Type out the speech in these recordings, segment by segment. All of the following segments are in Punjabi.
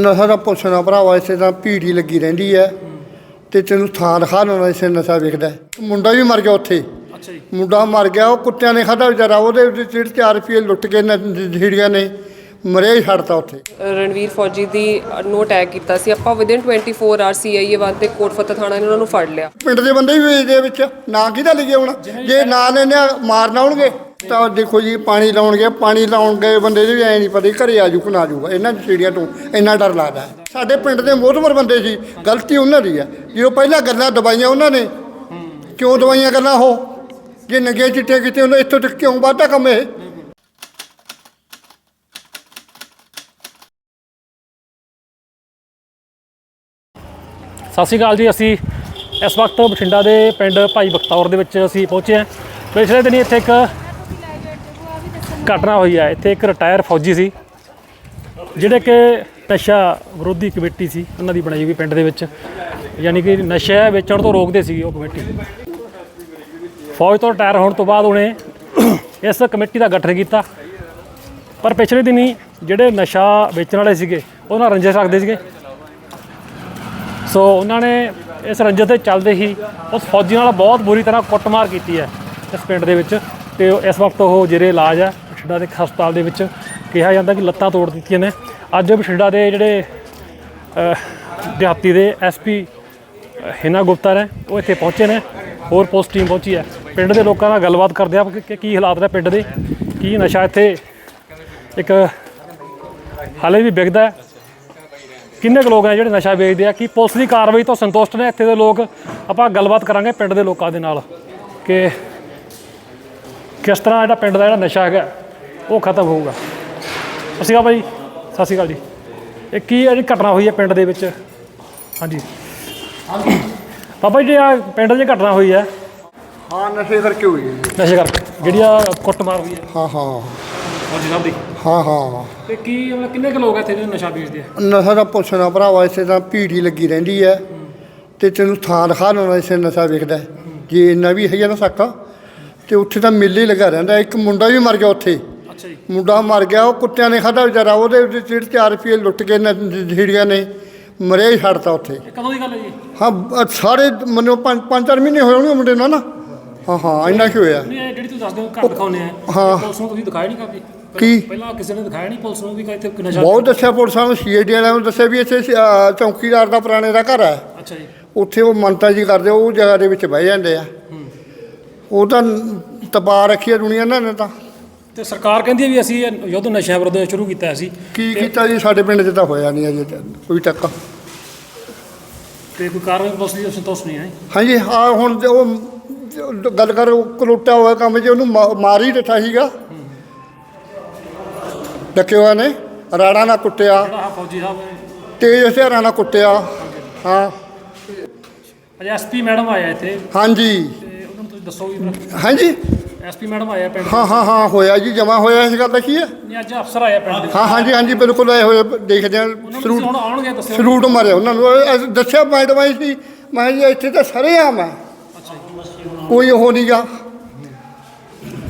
ਨਸ਼ਾ ਦਾ ਪੁੱਛਣਾ ਭਰਾਵਾ ਇਸੇ ਤਾਂ ਭੀੜੀ ਲੱਗੀ ਰਹਿੰਦੀ ਹੈ ਤੇ ਤੈਨੂੰ ਥਾਂ ਦਿਖਾ ਲੈਣਾ ਇਸੇ ਨਸ਼ਾ ਵੇਖਦਾ। ਮੁੰਡਾ ਵੀ ਮਰ ਗਿਆ ਉੱਥੇ। ਅੱਛਾ ਜੀ। ਮੁੰਡਾ ਮਰ ਗਿਆ ਉਹ ਕੁੱਤਿਆਂ ਨੇ ਖਾਧਾ ਵਿਚਾਰਾ ਉਹਦੇ ਵਿੱਚ ਜਿਹੜੇ 4 ਰੁਪਏ ਲੁੱਟ ਕੇ ਢੀੜੀਆਂ ਨੇ ਮਰਿਆ ਹੀ ਛੱਡਤਾ ਉੱਥੇ। ਰਣਵੀਰ ਫੌਜੀ ਦੀ ਨੂੰ ਅਟੈਕ ਕੀਤਾ ਸੀ। ਆਪਾਂ ਵਿਦਿਨ 24 ਆਰ ਸੀਆਈਏ ਵਾਦ ਤੇ ਕੋਟ ਫਤਿਹ ਥਾਣਾ ਨੇ ਉਹਨਾਂ ਨੂੰ ਫੜ ਲਿਆ। ਪਿੰਡ ਦੇ ਬੰਦੇ ਵੀ ਵੇਚਦੇ ਵਿੱਚ। ਨਾ ਕਿਹਦਾ ਲਿਖਿਆ ਹੋਣਾ? ਜੇ ਨਾ ਲੈਣੇ ਮਾਰਨ ਆਉਣਗੇ ਤਾਂ ਦੇਖੋ ਜੀ, ਪਾਣੀ ਲਾਉਣ ਲਾਉਣਗੇ ਪਾਣੀ ਲਾਉਣ ਗਏ ਬੰਦੇ ਦੇ ਵੀ ਐ ਨਹੀਂ ਪਤਾ ਘਰੇ ਆ ਜੂ ਕਿ ਨਾ ਆਜੂਗਾ ਇਹਨਾਂ ਚਿੜੀਆਂ ਤੋਂ ਇੰਨਾ ਡਰ ਲੱਗਦਾ ਸਾਡੇ ਪਿੰਡ ਦੇ ਮੋਹਤਵਰ ਬੰਦੇ ਸੀ, ਗਲਤੀ ਉਹਨਾਂ ਦੀ ਹੈ ਜਦੋਂ ਪਹਿਲਾਂ ਗੱਲਾਂ ਦਵਾਈਆਂ ਉਹਨਾਂ ਨੇ। ਕਿਉਂ ਦਵਾਈਆਂ ਗੱਲਾਂ ਉਹ? ਜੇ ਨੰਗੇ ਚਿੱਟੇ ਕੀਤੇ ਉਹਨਾਂ, ਇੱਥੋਂ ਤੱਕ ਕਿਉਂ ਵਾਧਾ ਕੰਮ ਇਹ? ਸਤਿ ਸ਼੍ਰੀ ਅਕਾਲ ਜੀ, ਅਸੀਂ ਇਸ ਵਕਤ ਬਠਿੰਡਾ ਦੇ ਪਿੰਡ ਭਾਈ ਬਖਤੌਰ ਦੇ ਵਿੱਚ ਅਸੀਂ ਪਹੁੰਚੇ ਹਾਂ। ਪਿਛਲੇ ਦਿਨੀ ਇੱਥੇ ਇੱਕ ਘਟਨਾ ਹੋਈ ਹੈ। ਇੱਥੇ ਇੱਕ ਰਿਟਾਇਰ ਫੌਜੀ ਸੀ, ਜਿਹੜੇ ਕਿ ਨਸ਼ਾ ਵਿਰੋਧੀ ਕਮੇਟੀ ਸੀ, ਉਹਨਾਂ ਦੀ ਬਣਾਈ ਹੋਈ ਪਿੰਡ ਦੇ ਵਿੱਚ। ਯਾਨੀ ਕਿ ਨਸ਼ਾ ਵੇਚਣ ਤੋਂ ਰੋਕਦੇ ਸੀ ਉਹ ਕਮੇਟੀ। ਫੌਜ ਤੋਂ ਰਿਟਾਇਰ ਹੋਣ ਤੋਂ ਬਾਅਦ ਉਹਨੇ ਇਸ ਕਮੇਟੀ ਦਾ ਗਠਨ ਕੀਤਾ। ਪਰ ਪਿਛਲੇ ਦਿਨੀ ਜਿਹੜੇ ਨਸ਼ਾ ਵੇਚਣ ਵਾਲੇ ਸੀਗੇ, ਉਹਨਾਂ ਰੰਜਿਸ਼ ਰੱਖਦੇ ਸੀਗੇ। ਸੋ ਉਹਨਾਂ ਨੇ ਇਸ ਰੰਜਿਸ਼ ਦੇ ਚੱਲਦੇ ਹੀ ਉਸ ਫੌਜੀ ਨਾਲ ਬਹੁਤ ਬੁਰੀ ਤਰ੍ਹਾਂ ਕੁੱਟਮਾਰ ਕੀਤੀ ਹੈ ਇਸ ਪਿੰਡ ਦੇ ਵਿੱਚ। ਤੇ ਇਸ ਵਕਤ ਉਹ ਜਿਹੜੇ ਇਲਾਜ ਹੈ ਬਠਿੰਡਾ ਦੇ ਇੱਕ ਹਸਪਤਾਲ ਦੇ ਵਿੱਚ ਕਿਹਾ ਜਾਂਦਾ ਕਿ ਲੱਤਾਂ ਤੋੜ ਦਿੱਤੀਆਂ ਨੇ। ਅੱਜ ਬਠਿੰਡਾ ਦੇ ਜਿਹੜੇ ਦਿਹਾਤੀ ਦੇ ਐਸਪੀ ਹਿਨਾ ਗੁਪਤਾ ਨੇ, ਉਹ ਇੱਥੇ ਪਹੁੰਚੇ ਨੇ, ਹੋਰ ਪੁਲਿਸ ਟੀਮ ਪਹੁੰਚੀ ਹੈ। ਪਿੰਡ ਦੇ ਲੋਕਾਂ ਨਾਲ ਗੱਲਬਾਤ ਕਰਦੇ ਆ ਕਿ ਕੀ ਹਾਲਾਤ ਨੇ ਪਿੰਡ ਦੇ, ਕੀ ਨਸ਼ਾ ਇੱਥੇ ਇੱਕ ਹਾਲੇ ਵੀ ਵਿਕਦਾ ਕਿੰਨੇ ਕੁ ਲੋਕ ਹੈ ਜਿਹੜੇ ਨਸ਼ਾ ਵੇਚਦੇ ਆ, ਕਿ ਪੁਲਿਸ ਦੀ ਕਾਰਵਾਈ ਤੋਂ ਸੰਤੁਸ਼ਟ ਨੇ? ਇੱਥੇ ਦੇ ਲੋਕ, ਆਪਾਂ ਗੱਲਬਾਤ ਕਰਾਂਗੇ ਪਿੰਡ ਦੇ ਲੋਕਾਂ ਦੇ ਨਾਲ ਕਿ ਕਿਸ ਤਰ੍ਹਾਂ ਜਿਹੜਾ ਪਿੰਡ ਦਾ ਜਿਹੜਾ ਨਸ਼ਾ ਹੈਗਾ। ਉਹ ਖਤਮ ਹੋਊਗਾ। ਸਤਿ ਸ਼੍ਰੀ ਅਕਾਲ ਭਾਈ ਸਤਿ ਸ਼੍ਰੀ ਅਕਾਲ ਜੀ। ਇਹ ਕੀ ਜਿਹੜੀ ਘਟਨਾ ਹੋਈ ਹੈ ਪਿੰਡ ਦੇ ਵਿੱਚ? ਹਾਂਜੀ। ਬਾਬਾ ਜੀ ਆ ਪਿੰਡ 'ਚ ਘਟਨਾ ਹੋਈ ਹੈ। ਹਾਂ ਨਸ਼ੇ ਕਰਕੇ ਹੋਈ ਹੈ ਜੀ। ਨਸ਼ੇ ਕਰਕੇ। ਜਿਹੜੀ ਆ ਕੁੱਟਮਾਰ ਹੋਈ ਹੈ। ਹਾਂ ਹਾਂ। ਫੌਜੀ ਸਾਹਿਬ ਦੀ ਹਾਂ ਹਾਂ। ਤੇ ਕੀ ਮਤਲਬ ਕਿੰਨੇ ਕੁ ਲੋਕ ਇੱਥੇ ਜਿਹੜੇ ਨਸ਼ਾ ਵੇਚਦੇ ਆ? ਨਸ਼ਾ ਦਾ ਪੁੱਛਣਾ ਭਰਾਵਾ ਇਸੇ ਤਾਂ ਭੀੜੀ ਲੱਗੀ ਰਹਿੰਦੀ ਹੈ। ਤੇ ਤੈਨੂੰ ਥਾਂ ਦਿਖਾ ਲੈਣਾ ਇਸੇ ਨਸ਼ਾ ਵੇਖਦਾ। ਜੇ ਇੰਨਾ ਵੀ ਹੈਗਾ ਨਾ ਸਾਕਾ। ਤੇ ਉੱਥੇ ਤਾਂ ਮੇਲੇ ਲੱਗਾ ਰਹਿੰਦਾ ਇੱਕ ਮੁੰਡਾ ਵੀ ਮਰ ਗਿਆ ਉੱਥੇ। ਜੀ ਮੁੰਡਾ ਮਰ ਗਿਆ ਉਹ ਕੁੱਤਿਆਂ ਨੇ ਖਾਧਾ ਵਿਚਾਰਾ ਉਹਦੇ ਵਿੱਚ ਜਿਹੜੇ 4 ਰੁਪਏ ਲੁੱਟ ਕੇ ਢੀੜੀਆਂ ਨੇ ਮਰਿਆ ਹੀ ਛੱਡਤਾ ਉੱਥੇ। ਕਦੋਂ ਦੀ ਗੱਲ ਹੈ ਜੀ ਹਾਂ ਅ- ਸਾਰੇ ਮੈਨੂੰ ਪੰਜ ਪੰਜ ਚਾਰ ਮਹੀਨੇ ਹੋਏ ਹੋਣਗੇ ਮੁੰਡੇ ਨੂੰ ਨਾ। ਹਾਂ ਹਾਂ ਇੰਨਾ ਕੀ ਹੋਇਆ? ਨਹੀਂ ਇਹ ਜਿਹੜੀ ਤੁਸੀਂ ਦੱਸਦੇ ਹੋ ਘਰ ਦਿਖਾਉਂਦੇ ਆ। ਹਾਂ। ਇਹ ਪੁਲਿਸ ਨੂੰ ਤੁਸੀਂ ਦਿਖਾਇਆ ਨਹੀਂ ਕਾਫੀ? ਕੀ? ਪਹਿਲਾਂ ਕਿਸੇ ਨੇ ਦਿਖਾਇਆ ਨਹੀਂ ਪੁਲਿਸ ਨੂੰ ਵੀ ਕਿ ਇੱਥੇ ਕੋਈ ਨਸ਼ਾ ਬਹੁਤ ਦੱਸਿਆ ਪੁਲਿਸਾਂ ਨੂੰ ਸੀਆਈਡੀ ਵਾਲਿਆਂ ਨੂੰ ਦੱਸਿਆ ਵੀ ਇੱਥੇ ਅ, ਚੌਕੀਦਾਰ ਦਾ ਪੁਰਾਣੇ ਦਾ ਘਰ ਹੈ। ਅੱਛਾ ਜੀ। ਉੱਥੇ ਉਹ ਮੰਤਾ ਜੀ ਕਰਦੇ ਉਹ ਜਗ੍ਹਾ ਦੇ ਵਿੱਚ ਬਹਿ ਜਾਂਦੇ ਆ। ਉਹ ਤਾਂ ਤਪਾ ਰੱਖੀ ਦੁਨੀਆ ਇਹਨਾਂ ਨੇ ਤਾਂ। ਤੇ ਸਰਕਾਰ ਕਹਿੰਦੀ ਹੈ ਵੀ ਅਸੀਂ ਇਹ ਯੁੱਧ ਨਸ਼ਿਆਂ ਵਿਰੁੱਧ ਸ਼ੁਰੂ ਕੀਤਾ ਸੀ। ਕੀ ਕੀਤਾ ਜੀ? ਸਾਡੇ ਪਿੰਡ 'ਚ ਤਾਂ ਹੋਇਆ ਨਹੀਂ ਅਜੇ ਤੱਕ ਕੋਈ ਤੱਕ ਤੇ ਕੋਈ ਕਾਰਵਾਈ ਪੁਲਿਸ ਦੀ ਸੰਤੋਸ਼ ਨਹੀਂ ਹੈ। ਹਾਂਜੀ ਆ ਹੁਣ ਉਹ ਗੱਲ ਕਰ ਉਹ ਕਲੋਟਾ ਹੋਇਆ ਕੰਮ 'ਚ ਉਹਨੂੰ ਮਾ- ਮਾਰ ਹੀ ਦਿੱਤਾ ਸੀਗਾ। ਡੱਕਿਆ ਨੇ ਰਾੜਾ ਨਾਲ ਕੁੱਟਿਆ। ਜਿਹੜਾ ਆਹ ਫੌਜੀ ਸਾਹਿਬ ਨੇ। ਤੇਜ਼ ਹਥਿਆਰਾਂ ਨਾਲ ਕੁੱਟਿਆ। ਹਾਂ। ਅੱਜ ਐਸਪੀ ਮੈਡਮ ਆਇਆ ਇੱਥੇ। ਹਾਂਜੀ। ਦੱਸੋ ਵੀ ਹਾਂਜੀ। ਐਸਪੀ ਮੈਡਮ ਆਇਆ ਪਿੰਡ ਹਾਂ ਹਾਂ ਹਾਂ ਹੋਇਆ ਜੀ ਜਮਾ ਹੋਇਆ ਇਸ ਗੱਲ ਦਾ ਕੀ ਹੈ? ਨਹੀਂ ਅੱਜ ਅਫਸਰ ਆਇਆ ਪਿੰਡ ਦੇ। ਹਾਂ ਹਾਂਜੀ ਹਾਂਜੀ ਬਿਲਕੁਲ ਇਹ ਹੋਇਆ ਦੇਖਦੇ ਹਾਂ। ਸਰੂਟ ਹੁਣ ਆਉਣਗੇ ਦੱਸਿਓ। ਸਰੂਟ ਮਾਰਿਆ ਉਹਨਾਂ ਨੂੰ। ਇਹ ਦੱਸਿਆ ਮੈਡਮ ਆਈ ਸੀ ਮੈਂ ਜੀ ਇੱਥੇ ਤਾਂ ਸਾਰੇ ਆਮ ਹੈ ਕੋਈ ਉਹ ਨਹੀਂਗਾ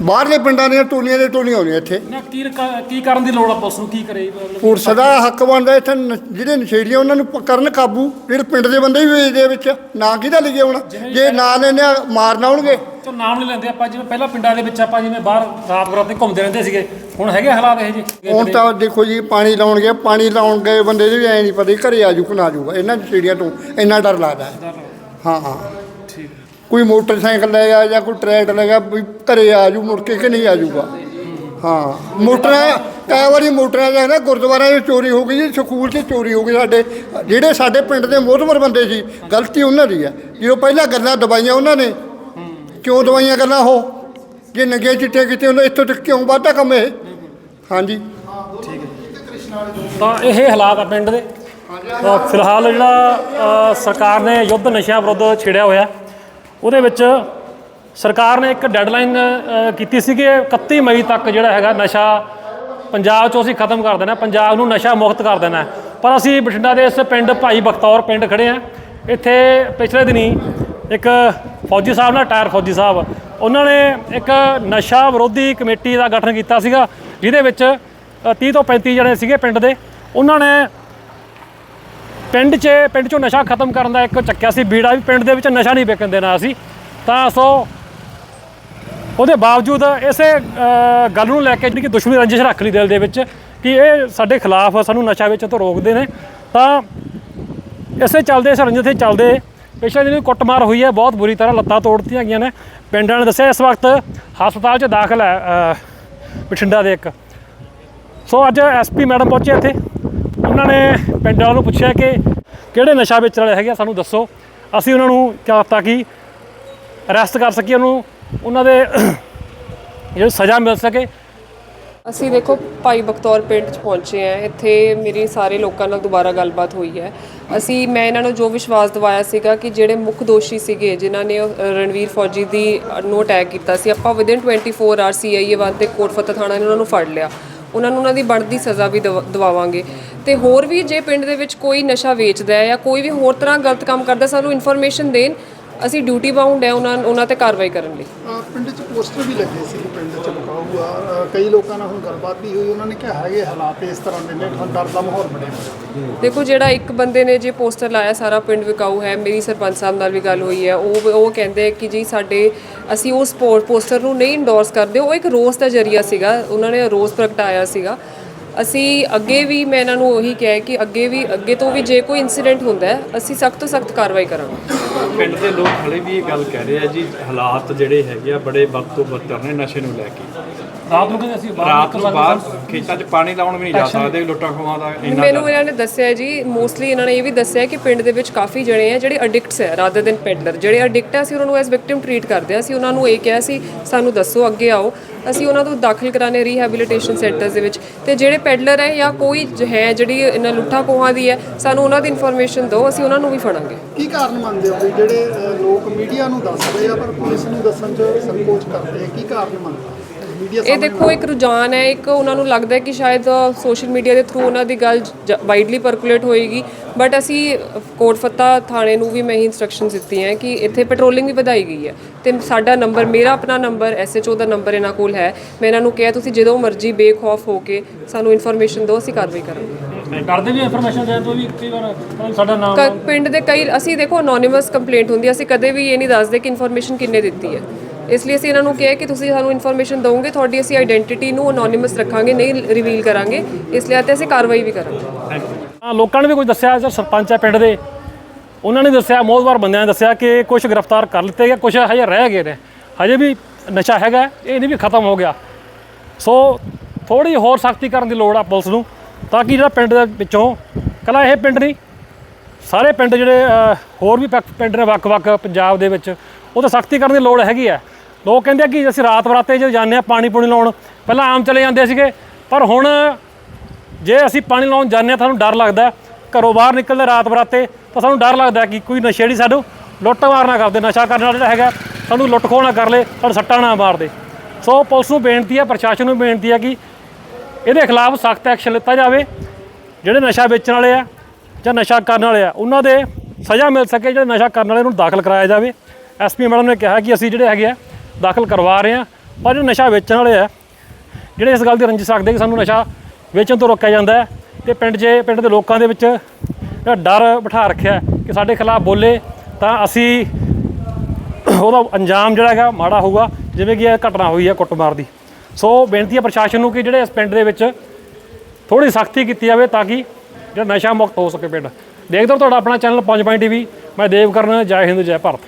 ਬਾਹਰਲੇ ਪਿੰਡਾਂ ਦੀਆਂ ਟੋਲੀਆਂ ਦੇ ਟੋਲੀਆਂ ਹੋਣੀਆਂ ਇੱਥੇ। ਨਾ ਕੀ ਰਕਾ- ਕੀ ਕਰਨ ਦੀ ਲੋੜ ਆ ਪੁਲਿਸ ਨੂੰ? ਕੀ ਕਰੇ? ਮਤਲਬ ਪੁਲਿਸ ਦਾ ਹੱਕ ਬਣਦਾ ਇੱਥੇ ਨ- ਜਿਹੜੇ ਨਸ਼ੇੜੀਆਂ ਉਹਨਾਂ ਨੂੰ ਪ- ਕਰਨ ਕਾਬੂ ਜਿਹੜੇ ਪਿੰਡ ਦੇ ਬੰਦੇ ਵੀ ਵੇਚਦੇ ਆ ਵਿੱਚ ਨਾ ਕਿਹਦਾ ਲਿਖਿਆ ਹੋਣਾ? ਜੇ ਨਾ ਲੈਣੇ ਮਾਰਨ ਆਉਣਗੇ। ਚਲੋ ਨਾਮ ਨਹੀਂ ਲੈਂਦੇ ਆਪਾਂ ਜਿਵੇਂ ਪਹਿਲਾਂ ਪਿੰਡਾਂ ਦੇ ਵਿੱਚ ਆਪਾਂ ਜਿਵੇਂ ਬਾਹਰ ਰਾਤ ਬਰਾਤ ਤੇ ਘੁੰਮਦੇ ਰਹਿੰਦੇ ਸੀਗੇ। ਹੁਣ ਹੈਗੇ ਹਾਲਾਤ ਇਹ ਜਿਹੇ? ਹੁਣ ਤਾਂ ਦੇਖੋ ਜੀ ਪਾਣੀ ਲਾਉਣਗੇ ਪਾਣੀ ਲਾਉਣ ਗਏ ਬੰਦੇ ਦੇ ਵੀ ਐ ਨਹੀਂ ਪਤਾ ਘਰੇ ਆਜੂ ਕਿ ਨਾ ਆਜੂਗਾ ਇਹਨਾਂ ਨਸ਼ੇੜੀਆਂ ਤੋਂ ਇੰਨਾ ਡਰ ਲੱਗਦਾ। ਹੈ ਹਾਂ ਹਾਂ। ਠੀਕ। ਕੋਈ ਮੋਟਰਸਾਈਕਲ ਲੈ ਗਿਆ ਜਾਂ ਕੋਈ ਟਰੈਕਟਰ ਲੈ ਗਿਆ ਵੀ ਘਰੇ ਜੂ, ਮੁੜ ਕੇ ਕਿ ਨਹੀਂ ਆ ਜੂਗਾ? ਹਾਂ, ਮੋਟਰਾਂ ਕਈ ਵਾਰੀ ਮੋਟਰਾਂ ਦਾ ਨਾ ਗੁਰਦੁਆਰਿਆਂ 'ਚ ਚੋਰੀ ਹੋ ਗਈ ਜੀ, ਸਕੂਲ 'ਚ ਚੋਰੀ ਹੋ ਗਈ ਸਾਡੇ, ਜਿਹੜੇ ਸਾਡੇ ਪਿੰਡ ਦੇ ਮੋਹਤਵਰ ਬੰਦੇ ਸੀ, ਗਲਤੀ ਉਹਨਾਂ ਦੀ ਹੈ ਜਦੋਂ ਪਹਿਲਾਂ ਗੱਲਾਂ ਦਵਾਈਆਂ ਉਹਨਾਂ ਨੇ, ਕਿਉਂ ਦਵਾਈਆਂ ਗੱਲਾਂ ਹੋ ਜੇ ਨੰਗੇ ਚਿੱਟੇ ਕੀਤੇ ਉਹਨਾਂ, ਇੱਥੋਂ ਤੱਕ ਕਿਉਂ ਵਾਧਾ ਕੰਮ ਇਹ? ਹਾਂਜੀ। ਠੀਕ ਤਾਂ ਇਹ ਹਾਲਾਤ ਆ ਪਿੰਡ ਦੇ। ਫਿਲਹਾਲ ਜਿਹੜਾ ਸਰਕਾਰ ਨੇ ਯੁੱਧ ਨਸ਼ਿਆਂ ਵਿਰੁੱਧ ਛੇੜਿਆ ਹੋਇਆ। ਉਹਦੇ ਵਿੱਚ ਸਰਕਾਰ ਨੇ ਇੱਕ ਡੈਡਲਾਈਨ ਕੀਤੀ ਸੀ ਕਿ 31 ਮਈ ਤੱਕ ਜਿਹੜਾ ਹੈਗਾ ਨਸ਼ਾ ਪੰਜਾਬ 'ਚੋਂ ਅਸੀਂ ਖਤਮ ਕਰ ਦੇਣਾ ਪੰਜਾਬ ਨੂੰ ਨਸ਼ਾ ਮੁਕਤ ਕਰ ਦੇਣਾ। ਪਰ ਅਸੀਂ ਬਠਿੰਡਾ ਦੇ ਇਸ ਪਿੰਡ ਭਾਈ ਬਖਤੌਰ ਪਿੰਡ ਖੜੇ ਆ ਇੱਥੇ ਪਿਛਲੇ ਦਿਨੀ ਇੱਕ ਫੌਜੀ ਸਾਹਿਬ ਨਾਲ ਟਾਇਰ ਫੌਜੀ ਸਾਹਿਬ ਉਹਨਾਂ ਨੇ ਇੱਕ ਨਸ਼ਾ ਵਿਰੋਧੀ ਕਮੇਟੀ ਦਾ ਗਠਨ ਕੀਤਾ ਸੀਗਾ ਜਿਹਦੇ ਵਿੱਚ ਅ, 30 ਤੋਂ 35 ਜਣੇ ਸੀਗੇ ਪਿੰਡ ਦੇ। ਉਹਨਾਂ ਨੇ ਪਿੰਡ 'ਚ, ਪਿੰਡ 'ਚੋਂ ਨਸ਼ਾ ਖਤਮ ਕਰਨ ਦਾ ਇੱਕ ਚੱਕਿਆ ਸੀ ਬੀੜਾ ਵੀ ਪਿੰਡ ਦੇ ਵਿੱਚ ਨਸ਼ਾ ਨਹੀਂ ਵੇਚਣ ਦੇਣਾ ਅਸੀਂ ਤਾਂ ਸੋ ਉਹਦੇ ਬਾਵਜੂਦ ਇਸੇ ਗੱਲ ਨੂੰ ਲੈ ਕੇ ਜਿਹੜੀ ਕਿ ਦੁਸ਼ਮਣੀ ਰੰਜਿਸ਼ ਰੱਖ ਲਈ ਦਿਲ ਦੇ ਵਿੱਚ ਕਿ ਇਹ ਸਾਡੇ ਖਿਲਾਫ ਸਾਨੂੰ ਨਸ਼ਾ ਵੇਚਣ ਤੋਂ ਰੋਕਦੇ ਨੇ। ਤਾਂ ਇਸੇ ਚੱਲਦੇ ਇਸ ਰੰਜਿਸ਼ ਤੇ ਚੱਲਦੇ ਪਿਛਲੇ ਦਿਨੀ ਕੁੱਟਮਾਰ ਹੋਈ ਹੈ, ਬਹੁਤ ਬੁਰੀ ਤਰ੍ਹਾਂ ਲੱਤਾਂ ਤੋੜਤੀਆਂ ਗਈਆਂ ਨੇ। ਪਿੰਡਾਂ ਨੇ ਦੱਸਿਆ ਇਸ ਵਕਤ ਹਸਪਤਾਲ 'ਚ ਦਾਖਲ ਹੈ ਬਠਿੰਡਾ ਦੇ ਇੱਕ। ਸੋ ਅੱਜ ਐਸਪੀ ਮੈਡਮ ਪਹੁੰਚੇ ਇੱਥੇ। ਉਹਨਾਂ ਨੇ ਪਿੰਡ ਵਾਲਿਆਂ ਨੂੰ ਪੁੱਛਿਆ ਕਿ ਕਿਹੜੇ ਨਸ਼ਾ ਵੇਚਣ ਵਾਲੇ ਹੈਗੇ ਸਾਨੂੰ ਦੱਸੋ। ਅਸੀਂ ਉਹਨਾਂ ਨੂੰ ਕਿਹਾ ਤਾਂ ਕਿ ਅਰੈਸਟ ਕਰ ਸਕੀਏ ਉਹਨੂੰ। ਉਹਨਾਂ ਦੇ ਜਿਹੜੀ ਸਜ਼ਾ ਮਿਲ ਸਕੇ। ਅਸੀਂ ਦੇਖੋ, ਭਾਈ ਬਖਤੌਰ ਪਿੰਡ 'ਚ ਪਹੁੰਚੇ ਆ ਇੱਥੇ ਮੇਰੀ ਸਾਰੇ ਲੋਕਾਂ ਨਾਲ ਦੁਬਾਰਾ ਗੱਲਬਾਤ ਹੋਈ ਹੈ। ਅਸੀਂ, ਮੈਂ ਇਹਨਾਂ ਨੂੰ ਜੋ ਵਿਸ਼ਵਾਸ ਦਿਵਾਇਆ ਸੀਗਾ ਕਿ ਜਿਹੜੇ ਮੁੱਖ ਦੋਸ਼ੀ ਸੀਗੇ, ਜਿਨ੍ਹਾਂ ਨੇ ਰਣਵੀਰ ਫੌਜੀ ਦੀ ਨੂੰ ਅਟੈਕ ਕੀਤਾ ਸੀ, ਆਪਾਂ ਵਿਦਿਨ 24 ਆਰ ਸੀਆਈਏ ਵੱਲ ਤੇ ਕੋਟ ਫਤਿਹ ਥਾਣਾ ਨੇ ਉਹਨਾਂ ਨੂੰ ਫੜ ਲਿਆ। ਉਹਨਾਂ ਨੂੰ ਉਹਨਾਂ ਦੀ ਬਣਦੀ ਸਜ਼ਾ ਵੀ ਦਵਾ- ਦਿਵਾਵਾਂਗੇ। ਤੇ ਹੋਰ ਵੀ ਜੇ ਪਿੰਡ ਦੇ ਵਿੱਚ ਕੋਈ ਨਸ਼ਾ ਵੇਚਦਾ ਹੈ ਜਾਂ ਕੋਈ ਵੀ ਹੋਰ ਤਰ੍ਹਾਂ ਗਲਤ ਕੰਮ ਕਰਦਾ, ਸਾਨੂੰ ਇਨਫੋਰਮੇਸ਼ਨ ਦੇਣ। ਅਸੀਂ ਡਿਊਟੀ ਬਾਉਂਡ ਹੈ, ਉਹਨਾਂ ਉਹਨਾਂ ਤੇ ਕਾਰਵਾਈ ਕਰਨ ਲਈ। ਅਹ ਪਿੰਡ 'ਚ ਪੋਸਟਰ ਵੀ ਲੱਗੇ ਸੀ ਪਿੰਡ 'ਚ ਕਈ ਲੋਕਾਂ ਨਾਲ ਹੁਣ ਗੱਲਬਾਤ ਵੀ ਹੋਈ, ਉਹਨਾਂ ਨੇ ਕਿਹਾ ਹੈਗੇ ਹਾਲਾਤ ਇਸ ਤਰ੍ਹਾਂ ਦੇ ਨੇ, ਹੁਣ ਡਰ ਦਾ ਮਾਹੌਲ ਬਣਿਆ ਹੋਇਆ। ਦੇਖੋ, ਜਿਹੜਾ ਇੱਕ ਬੰਦੇ ਨੇ ਜੇ ਪੋਸਟਰ ਲਾਇਆ, ਸਾਰਾ ਪਿੰਡ ਵਿਕਾਊ ਹੈ, ਮੇਰੀ ਸਰਪੰਚ ਸਾਹਿਬ ਨਾਲ ਵੀ ਗੱਲ ਹੋਈ ਹੈ, ਉਹ ਉਹ ਕਹਿੰਦੇ ਕਿ ਜੀ ਸਾਡੇ, ਅਸੀਂ ਉਸ ਪੋਸਟਰ ਨੂੰ ਨਹੀਂ ਇੰਡੋਰਸ ਕਰਦੇ, ਉਹ ਇੱਕ ਰੋਸ ਦਾ ਜਰੀਆ ਸੀਗਾ, ਉਹਨਾਂ ਨੇ ਰੋਸ ਪ੍ਰਗਟਾਇਆ ਸੀਗਾ। ਅਸੀਂ ਅੱਗੇ ਵੀ ਮੈਂ ਇਹਨਾਂ ਨੂੰ ਉਹੀ ਕਿਹਾ ਹੈ ਕਿ ਅੱਗੇ ਵੀ, ਅੱਗੇ ਤੋਂ ਵੀ ਜੇ ਕੋਈ ਇਨਸੀਡੈਂਟ ਹੁੰਦਾ ਹੈ, ਅਸੀਂ ਸਖਤ ਤੋਂ ਸਖਤ ਕਾਰਵਾਈ ਕਰਾਂਗੇ। ਪਿੰਡ ਦੇ ਲੋਕ ਹਲੇ ਵੀ ਇਹ ਗੱਲ ਕਹਿ ਰਹੇ ਆ ਜੀ, ਹਾਲਾਤ ਜਿਹੜੇ ਹੈਗੇ ਆ, ਬੜੇ ਵਕਤ ਤੋਂ ਬੱਤਰ ਨੇ ਨਸ਼ੇ ਨੂੰ ਲੈ ਕੇ। ਰਾਤ ਨੂੰ ਕਹਿੰਦੇ ਅਸੀਂ ਰਾਤ ਨੂੰ ਬਾਹਰ ਖੇਤਾਂ 'ਚ ਪਾਣੀ ਲਾਉਣ ਵੀ ਨਹੀਂ ਜਾ ਸਕਦੇ ਲੁੱਟਾਂ ਖੋਹਾਂ ਦਾ ਇੰਨਾ ਮੈਨੂੰ ਇਹਨਾਂ ਨੇ ਦੱਸਿਆ ਜੀ ਮੋਸਟਲੀ ਇਹਨਾਂ ਨੇ ਇਹ ਵੀ ਦੱਸਿਆ ਕਿ ਪਿੰਡ ਦੇ ਵਿੱਚ ਕਾਫੀ ਜਣੇ ਆ ਜਿਹੜੇ ਅਡਿਕਟਸ ਹੈ ਰਾਦਰ ਦੈਨ ਪੈਡਲਰ ਜਿਹੜੇ ਅਡਿਕਟ ਆ ਅਸੀਂ ਉਹਨਾਂ ਨੂੰ ਐਸ ਵਿਕਟਿਮ ਟਰੀਟ ਕਰਦੇ ਆ। ਅਸੀਂ ਉਹਨਾਂ ਨੂੰ ਇਹ ਕਿਹਾ ਸੀ ਸਾਨੂੰ ਦੱਸੋ ਅੱਗੇ ਆਓ। ਅਸੀਂ ਉਹਨਾਂ ਨੂੰ ਦਾਖਲ ਕਰਾਣੇ ਰੀਹੈਬਿਲਿਟੇਸ਼ਨ ਸੈਂਟਰਸ ਦੇ ਵਿੱਚ। ਤੇ ਜਿਹੜੇ ਪੈਡਲਰ ਹੈ ਜਾਂ ਕੋਈ ਹੈ ਜਿਹੜੀ ਇਹਨਾਂ ਲੁੱਟਾਂ ਖੋਹਾਂ ਦੀ ਹੈ ਸਾਨੂੰ ਉਹਨਾਂ ਦੀ ਇਨਫੋਰਮੇਸ਼ਨ ਦਿਓ ਅਸੀਂ ਉਹਨਾਂ ਨੂੰ ਵੀ ਫੜਾਂਗੇ। ਕੀ ਕਾਰਨ ਮੰਨਦੇ ਹੋ ਜਿਹੜੇ ਲੋਕ ਮੀਡੀਆ ਨੂੰ ਦੱਸਦੇ ਆ ਪਰ ਪੁਲਿਸ ਨੂੰ ਦੱਸਣ 'ਚ ਸੰਕੋਚ ਕਰਦੇ ਆ? ਕੀ ਕਾਰਨ ਮੰਨਦੇ ਇਹ ਦੇਖੋ ਇੱਕ ਰੁਝਾਨ ਹੈ ਇੱਕ ਉਹਨਾਂ ਨੂੰ ਲੱਗਦਾ ਹੈ ਕਿ ਸ਼ਾਇਦ ਸੋਸ਼ਲ ਮੀਡੀਆ ਦੇ ਥਰੂ ਉਹਨਾਂ ਦੀ ਗੱਲ ਵਾਈਡਲੀ ਪਰਕੂਲੇਟ ਹੋਏਗੀ। ਬਟ ਅਸੀਂ ਕੋਟ ਫੱਤਾ ਥਾਣੇ ਨੂੰ ਵੀ ਮੈਂ ਹੀ ਇਨਸਟਰਕਸ਼ਨਸ ਦਿੱਤੀਆਂ ਕਿ ਇੱਥੇ ਪੈਟਰੋਲਿੰਗ ਵੀ ਵਧਾਈ ਗਈ ਹੈ। ਤੇ ਸਾਡਾ ਨੰਬਰ ਮੇਰਾ ਆਪਣਾ ਨੰਬਰ ਐਸਐਚਓ ਦਾ ਨੰਬਰ ਇਹਨਾਂ ਕੋਲ ਹੈ। ਮੈਂ ਇਹਨਾਂ ਨੂੰ ਕਿਹਾ ਤੁਸੀਂ ਜਦੋਂ ਮਰਜ਼ੀ ਬੇਖੌਫ ਹੋ ਕੇ ਸਾਨੂੰ ਇਨਫੋਰਮੇਸ਼ਨ ਦਿਓ ਅਸੀਂ ਕਾਰਵਾਈ ਕਰਾਂਗੇ। ਕਰਦੇ ਵੀ ਇਨਫੋਰਮੇਸ਼ਨ ਦੇਣ ਤੋਂ ਵੀ ਕਈ ਵਾਰ ਸਾਡਾ ਨਾਮ ਕ- ਪਿੰਡ ਦੇ ਕਈ ਅਸੀਂ ਦੇਖੋ ਅਨੋਨਿਮਸ ਕੰਪਲੇਂਟ ਹੁੰਦੀ ਹੈ। ਅਸੀਂ ਕਦੇ ਵੀ ਇਹ ਨਹੀਂ ਦੱਸਦੇ ਕਿ ਇਨਫੋਰਮੇਸ਼ਨ ਕਿੰਨੇ ਦਿੱਤੀ ਹੈ। ਇਸ ਲਈ ਅਸੀਂ ਇਹਨਾਂ ਨੂੰ ਕਿਹਾ ਕਿ ਤੁਸੀਂ ਸਾਨੂੰ ਇਨਫੋਰਮੇਸ਼ਨ ਦਿਓਗੇ ਤੁਹਾਡੀ ਅਸੀਂ ਆਇਡੈਂਟੀਟੀ ਨੂੰ ਅਨੋਨਿਮਸ ਰੱਖਾਂਗੇ ਨਹੀਂ ਰਿਵੀਲ ਕਰਾਂਗੇ। ਇਸ ਲਈ ਤੇ ਅਸੀਂ ਕਾਰਵਾਈ ਵੀ ਕਰਾਂਗੇ। ਹਾਂ, ਲੋਕਾਂ ਨੇ ਵੀ ਕੁਝ ਦੱਸਿਆ ਸਰ ਸਰਪੰਚ ਹੈ ਪਿੰਡ ਦੇ। ਉਹਨਾਂ ਨੇ ਦੱਸਿਆ ਮੋਹਦਵਾਰ ਬੰਦਿਆਂ ਨੇ ਦੱਸਿਆ ਕਿ ਕੁਝ ਗ੍ਰਿਫਤਾਰ ਕਰ ਲਿੱਤੇ ਗਏ ਕੁਝ ਹਜੇ ਰਹਿ ਗਏ ਨੇ। ਹਜੇ ਵੀ ਨਸ਼ਾ ਹੈਗਾ ਇਹ ਨਹੀਂ ਵੀ ਖਤਮ ਹੋ ਗਿਆ। ਸੋ ਥੋੜੀ ਹੋਰ ਸਖਤੀ ਕਰਨ ਦੀ ਲੋੜ ਆ ਪੁਲਿਸ ਨੂੰ ਤਾਂ ਕਿ ਜਿਹੜਾ ਪਿੰਡ ਦੇ ਵਿੱਚੋਂ ਕਲਾ ਇਹ ਪਿੰਡ ਨਹੀਂ ਸਾਰੇ ਪਿੰਡ ਜਿਹੜੇ ਹੋਰ ਵੀ ਪੱਕ- ਪਿੰਡ ਨੇ ਵੱਖ-ਵੱਖ ਪੰਜਾਬ ਦੇ ਵਿੱਚ ਉਹ ਤਾਂ ਸਖਤੀ ਕਰਨ ਦੀ ਲੋੜ ਹੈਗੀ ਆ। ਲੋਕ ਕਹਿੰਦੇ ਆ ਕਿ ਅਸੀਂ ਰਾਤ ਬਰਾਤੇ ਜਦੋਂ ਜਾਂਦੇ ਆ ਪਾਣੀ ਪੂਣੀ ਲਾਉਣ, ਪਹਿਲਾਂ ਆਮ ਚਲੇ ਜਾਂਦੇ ਸੀਗੇ, ਪਰ ਹੁਣ ਜੇ ਅਸੀਂ ਪਾਣੀ ਲਾਉਣ ਜਾਂਦੇ ਹਾਂ ਸਾਨੂੰ ਡਰ ਲੱਗਦਾ ਘਰੋਂ ਬਾਹਰ ਨਿਕਲਦੇ ਰਾਤ ਬਰਾਤੇ, ਤਾਂ ਸਾਨੂੰ ਡਰ ਲੱਗਦਾ ਕਿ ਕੋਈ ਨਸ਼ੇੜੀ ਸਾਨੂੰ ਲੁੱਟ ਮਾਰ ਨਾ ਕਰਦੇ ਨਸ਼ਾ ਕਰਨ ਵਾਲਾ ਜਿਹੜਾ ਹੈਗਾ, ਸਾਨੂੰ ਲੁੱਟ ਖੋਹ ਨਾ ਕਰ ਲੇ, ਸਾਨੂੰ ਸੱਟਾਂ ਨਾ ਮਾਰ ਦੇ। ਸੋ ਪੁਲਿਸ ਨੂੰ ਬੇਨਤੀ ਹੈ, ਪ੍ਰਸ਼ਾਸਨ ਨੂੰ ਬੇਨਤੀ ਹੈ ਕਿ ਇਹਦੇ ਖਿਲਾਫ ਸਖਤ ਐਕਸ਼ਨ ਲਿੱਤਾ ਜਾਵੇ। ਜਿਹੜੇ ਨਸ਼ਾ ਵੇਚਣ ਵਾਲੇ ਆ ਜਾਂ ਨਸ਼ਾ ਕਰਨ ਵਾਲੇ ਆ, ਉਹਨਾਂ ਦੇ ਸਜ਼ਾ ਮਿਲ ਸਕੇ, ਜਿਹੜੇ ਨਸ਼ਾ ਕਰਨ ਵਾਲੇ ਨੂੰ ਦਾਖਲ ਕਰਾਇਆ ਜਾਵੇ। ਐਸਪੀ ਮੈਡਮ ਨੇ ਕਿਹਾ ਕਿ ਅਸੀਂ ਜਿਹੜੇ ਹੈਗੇ ਆ ਦਾਖਲ ਕਰਵਾ ਰਹੇ ਆ ਪਰ ਜਿਹੜੇ ਨਸ਼ਾ ਵੇਚਣ ਵਾਲੇ ਆ, ਜਿਹੜੇ ਇਸ ਗੱਲ ਦੀ ਰੰਜਿਸ਼ ਰੱਖਦੇ ਕਿ ਸਾਨੂੰ ਨਸ਼ਾ ਵੇਚਣ ਤੋਂ ਰੋਕਿਆ ਜਾਂਦਾ ਹੈ ਤੇ ਪਿੰਡ 'ਚ, ਪਿੰਡ ਦੇ ਲੋਕਾਂ ਦੇ ਵਿੱਚ ਜਿਹੜਾ ਡਰ ਬਿਠਾ ਰੱਖਿਆ ਕਿ ਸਾਡੇ ਖਿਲਾਫ ਬੋਲੇ ਤਾਂ ਅਸੀਂ ਉਹਦਾ ਅੰਜਾਮ ਜਿਹੜਾ ਹੈਗਾ ਮਾੜਾ ਹੋਊਗਾ, ਜਿਵੇਂ ਕਿ ਇਹ ਘਟਨਾ ਹੋਈ ਹੈ ਕੁੱਟਮਾਰ ਦੀ। ਸੋ ਬੇਨਤੀ ਹੈ ਪ੍ਰਸ਼ਾਸਨ ਨੂੰ ਕਿ ਜਿਹੜੇ ਇਸ ਪਿੰਡ ਦੇ ਵਿੱਚ ਥੋੜੀ ਸਖਤੀ ਕੀਤੀ ਜਾਵੇ ਤਾਂ ਕਿ ਜਿਹੜਾ ਨਸ਼ਾ ਮੁਕਤ ਹੋ ਸਕੇ ਪਿੰਡ। ਦੇਖਦੇ ਰਹੋ ਤੁਹਾਡਾ ਆਪਣਾ ਚੈਨਲ ਪੰਜ ਪੁਆਇੰਟ ਟੀਵੀ, ਮੈਂ ਦੇਵਕਰਨ ਜੈ ਹਿੰਦ, ਜੈ ਭਾਰਤ।